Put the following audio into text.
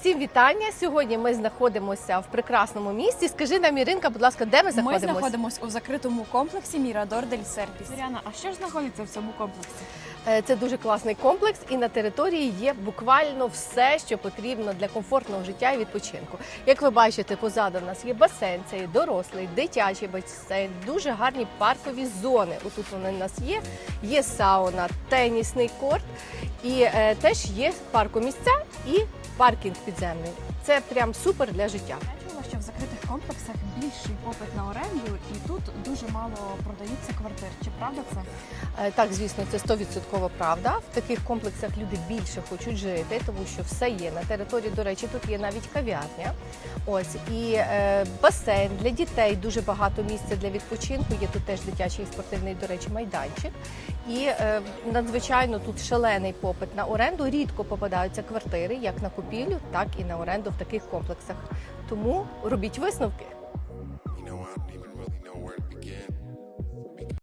Всім вітання. Сьогодні ми знаходимося в прекрасному місті. Скажи нам, Іринка, будь ласка, де ми знаходимося? Ми знаходимося? у закритому комплексі Мірадор дель Серпіс. Зоряна, а що ж знаходиться в цьому комплексі? Е, Це дуже класний комплекс, і на території є буквально все, що потрібно для комфортного життя і відпочинку. Як ви бачите, позаду в нас є басейн, це є дорослий, дитячий басейн, дуже гарні паркові зони. Отут вони в нас є. Є сауна, тенісний корт, і е, теж є паркомісця і паркінг підземний. Це прям супер для життя. Я чула, що в закритих комплексах більший попит на оренду, і тут мало продаються квартир. Чи правда це? Е, Так, звісно, це 100% правда. В таких комплексах люди більше хочуть жити, тому що все є на території. До речі, тут є навіть кав'ярня. Ось і е, басейн для дітей. Дуже багато місця для відпочинку. Є тут теж дитячий спортивний, до речі, майданчик. І е, надзвичайно тут шалений попит на оренду. Рідко попадаються квартири як на купівлю, так і на оренду в таких комплексах. Тому робіть висновки.